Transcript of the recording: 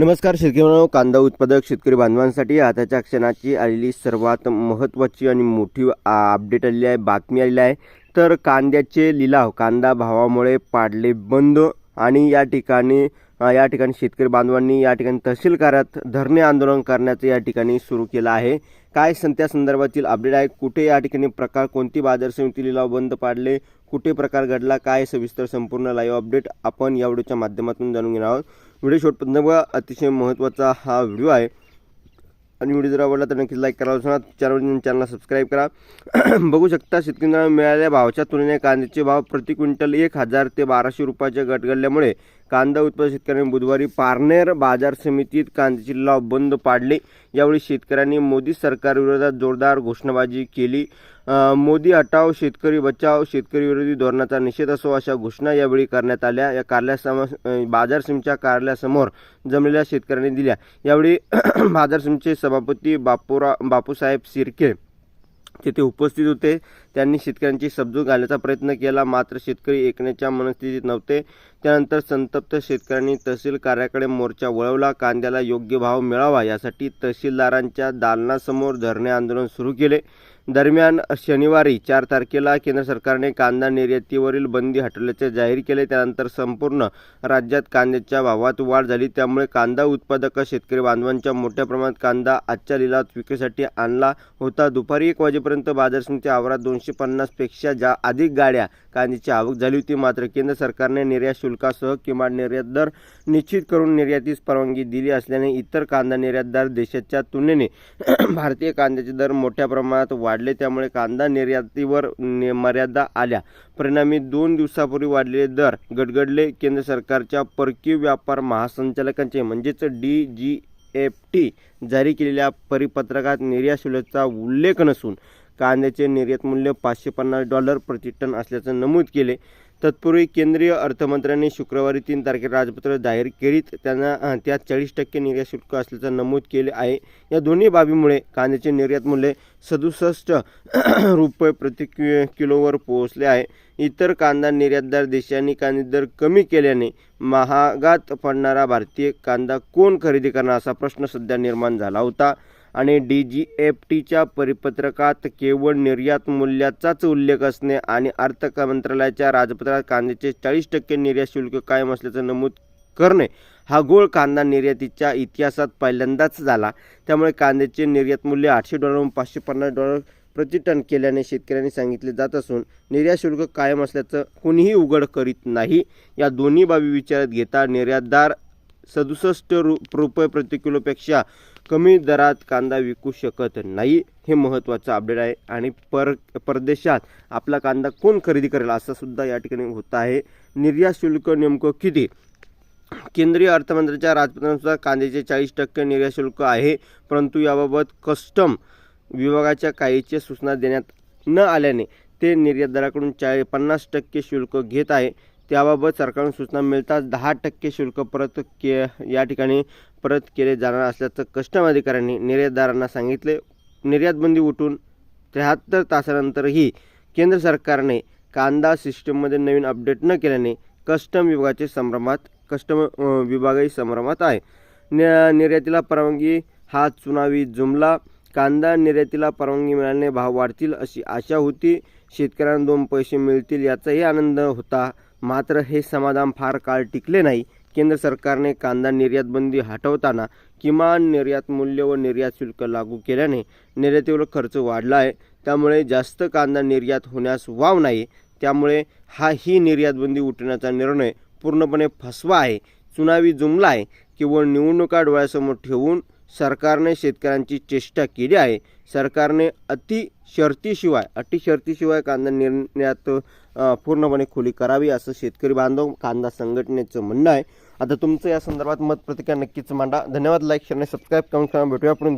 नमस्कार शेतकरी मित्रांनो कांदा उत्पादक शेतकरी बांधवांसाठी आताच्या क्षणाची आलेली सर्वात महत्त्वाची आणि मोठी अपडेट आलेली आहे बातमी आलेली आहे. तर कांद्याचे लिलाव कांदा भावामुळे पाडले बंद आणि या ठिकाणी या ठिकाणी शेतकरी बांधवांनी या ठिकाणी तहसील कार्यात धरणे आंदोलन करण्याचं या ठिकाणी सुरू केलं आहे. काय सं- त्या संदर्भातील अपडेट आहे? कुठे या ठिकाणी प्रकार कोणती बाजार समिती लिलाव बंद पाडले? कुठे प्रकार घडला? काय सविस्तर संपूर्ण लाईव्ह अपडेट आपण या व्हिडिओच्या माध्यमातून जाणून घेणार आहोत. व्हिडिओ शेवटपर्यंत बघा अतिशय महत्त्वाचा हा व्हिडिओ आहे. आणि व्हिडिओ जर आवडला तर नक्कीच लाईक करा. सांगा चॅनल चॅनलला सबस्क्राईब करा. बघू शकता शेतकऱ्यांना मिळालेल्या भावाच्या तुलनेने कांद्याचे भाव प्रति क्विंटल एक हजार ते बाराशे रुपयाच्या गटगडल्यामुळे कांदा उत्पादक शेतकऱ्यांनी बुधवारी पारनेर बाजार समितीत कांद्याचे लाव बंद पाडले. यावेळी शेतकऱ्यांनी मोदी सरकारविरोधात जोरदार घोषणाबाजी केली. मोदी हटाव शेतकरी बचाव शेतकरी विरोधी धोरणाचा निषेध असो अशा घोषणा यावेळी करण्यात आल्या. या कार्यासमोर बाजार समितीच्या कार्यालयासमोर जमलेल्या शेतकऱ्यांनी दिल्या. यावेळी बाजार समितीचे सभापती बापूरा बापूसाहेब सिरके तेथे उपस्थित होते. त्यांनी शेतकऱ्यांची समजूत घालण्याचा प्रयत्न केला. मात्र शेतकरी ऐकण्याच्या मनस्थितीत नव्हते. त्यानंतर संतप्त शेतकऱ्यांनी तहसील कार्याकडे मोर्चा वळवला. कांद्याला योग्य भाव मिळावा यासाठी तहसीलदारांच्या दालनासमोर धरणे आंदोलन सुरू केले. दरम्यान शनिवारी चार तारखेला केंद्र सरकारने कांदा निर्यातीवरील बंदी हटवल्याचे जाहीर केले. त्यानंतर संपूर्ण राज्यात कांद्याच्या भावात वाढ झाली. त्यामुळे कांदा उत्पादक शेतकरी बांधवांच्या मोठ्या प्रमाणात कांदा आजच्या लिलावात विक्रीसाठी आणला होता. दुपारी एक वाजेपर्यंत बाजार समितीच्या आवारात दोनशे पन्नासपेक्षा जा अधिक गाड्या कांद्याची आवक झाली होती. मात्र केंद्र सरकारने निर्यात शुल्कासह किमान निर्यात दर निश्चित करून निर्यातीस परवानगी दिली असल्याने इतर कांदा निर्यातदार देशाच्या तुलनेने भारतीय कांद्याचे दर मोठ्या प्रमाणात वाढले त्यामुळे कांदा निर्यातीवर मर्यादा आल्या. परिणामी दोन दिवसापूर्वी वाढलेले दर गडगडले. केंद्र सरकारच्या परकीय व्यापार महासंचालकांचे म्हणजेच डी जी एफ टी जारी केलेल्या परिपत्रकात निर्यात शुल्काचा उल्लेख नसून कांद्याचे निर्यात मूल्य पाचशे पन्नास डॉलर प्रति टन असल्याचं नमूद केले. तत्पूर्वी केंद्रीय अर्थमंत्र्यांनी शुक्रवारी तीन तारखेला राजपत्र जाहीर करीत त्यांना त्यात चाळीस टक्के निर्यात शुल्क असल्याचं नमूद केले आहे. या दोन्ही बाबीमुळे कांद्याचे निर्यात मूल्य सदुसष्ट रुपये प्रति कि किलोवर पोहोचले आहे. इतर कांदा निर्यातदार देशांनी कांदे दर कमी केल्याने महागात पडणारा भारतीय कांदा कोण खरेदी करणार असा प्रश्न सध्या निर्माण झाला होता. आणि डी जी एफ टीच्या परिपत्रकात केवळ निर्यात मूल्याचाच उल्लेख असणे आणि अर्थ मंत्रालयाच्या राजपत्रात कांद्याचे चाळीस टक्के निर्यात शुल्क कायम असल्याचं नमूद करणे हा गोळ कांदा निर्यातीच्या इतिहासात पहिल्यांदाच झाला. त्यामुळे कांद्याचे निर्यात मूल्य आठशे डॉलरहून पाचशे पन्नास डॉलर प्रति टन केल्याने शेतकऱ्यांनी सांगितले जात असून निर्यात शुल्क कायम असल्याचं कोणीही उघड करीत नाही. या दोन्ही बाबी विचारात घेता निर्यातदार सदुसष्ट रु रुपये प्रति किलोपेक्षा कमी दरात कांदा विकू शकत नाही हे महत्त्वाचं अपडेट आहे. आणि पर परदेशात आपला कांदा कोण खरेदी करेल असं सुद्धा या ठिकाणी होत आहे. निर्यात शुल्क नेमकं किती? केंद्रीय अर्थमंत्र्याच्या राजपत्रानुसार कांद्याचे चाळीस टक्के निर्यात शुल्क आहे परंतु याबाबत कस्टम विभागाच्या काहीचे सूचना देण्यात न आल्याने ते निर्यातदाराकडून चाळी पन्नास टक्के शुल्क घेत आहे. त्याबाबत सरकारकडून सूचना मिळताच दहा टक्के शुल्क परत के या ठिकाणी परत केले जाणार असल्याचं कस्टम अधिकाऱ्यांनी निर्यातदारांना सांगितले. निर्यातबंदी उठून त्र्याहत्तर तासानंतरही केंद्र सरकारने कांदा सिस्टममध्ये नवीन अपडेट न केल्याने कस्टम विभागाचे संभ्रमात कस्टम विभागही संभ्रमात आहे. न निर्यातीला परवानगी हा चुनावी जुमला. कांदा निर्यातीला परवानगी मिळाल्याने भाव वाढतील अशी आशा होती. शेतकऱ्यांना दोन पैसे मिळतील याचाही आनंद होता. मात्र हे समाधान फार काळ टिकले नाही. केंद्र सरकारने कांदा निर्यात बंदी हटवताना किमान निर्यात मूल्य व निर्यात शुल्क लागू केल्याने निर्यातीवर खर्च वाढला आहे. त्यामुळे जास्त कांदा निर्यात होण्यास वाव नाही. त्यामुळे हा ही निर्यात बंदी उठवण्याचा निर्णय पूर्णपणे फसवा आहे. चुनावी जुमला आहे. केवळ निवडणुका डोळ्यासमोर ठेवून सरकारने शेतकऱ्यांची चेष्टा केली आहे. सरकारने अति शर्तीशिवाय अटी शर्तीशिवाय कांदा निर्यात पूर्णपणे खुली करावी असं शेतकरी बांधव कांदा संघटनेचं म्हणणं आहे. आता तुमचं या संदर्भात मत प्रतिक्रिया नक्कीच मांडा. धन्यवाद. लाईक शेअर आणि सबस्क्राईब करून भेटूया आपण